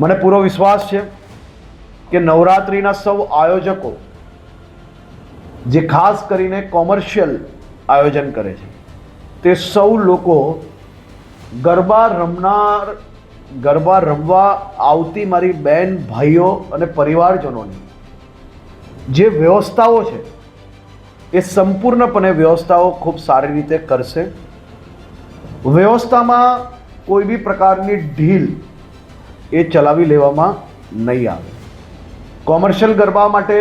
મને પૂરો વિશ્વાસ છે કે નવરાત્રિના સૌ આયોજકો જે ખાસ કરીને કોમર્શિયલ આયોજન કરે છે, તે સૌ લોકો ગરબા રમનાર, ગરબા રમવા આવતી મારી બેન, ભાઈઓ અને પરિવારજનોની જે વ્યવસ્થાઓ છે, એ સંપૂર્ણપણે વ્યવસ્થાઓ ખૂબ સારી રીતે કરશે. વ્યવસ્થામાં કોઈ બી પ્રકારની ઢીલ એ ચલાવી લેવામાં નહીં આવે. કોમર્શિયલ ગરબા માટે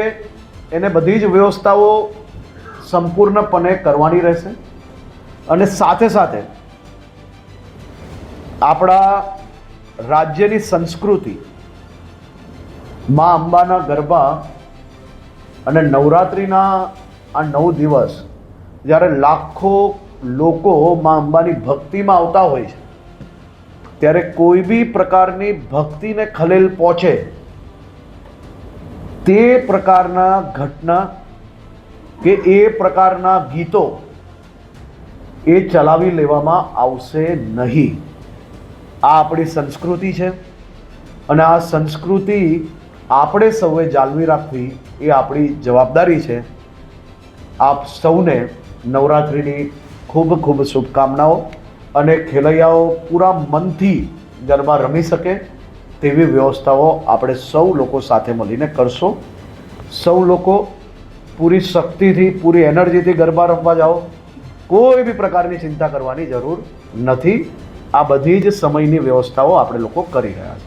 એને બધી જ વ્યવસ્થાઓ સંપૂર્ણપણે કરવાની રહેશે અને સાથે સાથે આપણા રાજ્યની સંસ્કૃતિ, મા અંબાના ગરબા અને નવરાત્રિના આ નવ દિવસ જ્યારે લાખો લોકો મા અંબાની ભક્તિમાં આવતા હોય છે ત્યારે કોઈ બી પ્રકારની ભક્તિને ખલેલ પહોંચે, તે પ્રકારના ઘટના કે એ પ્રકારના ગીતો એ ચલાવી લેવામાં આવશે નહીં. આ આપણી સંસ્કૃતિ છે અને આ સંસ્કૃતિ આપણે સૌએ જાળવી રાખવી એ આપણી જવાબદારી છે. આપ સૌને નવરાત્રિની ખૂબ ખૂબ શુભકામનાઓ. અને ખેલૈયાઓ પૂરા મનથી ગરબા રમી શકે તેવી વ્યવસ્થાઓ આપણે સૌ લોકો સાથે મળીને કરશો. સૌ લોકો પૂરી શક્તિથી, પૂરી એનર્જીથી ગરબા રમવા જાઓ. કોઈ બી પ્રકારની ચિંતા કરવાની જરૂર નથી. આ બધી જ સમયની વ્યવસ્થાઓ આપણે લોકો કરી રહ્યા છે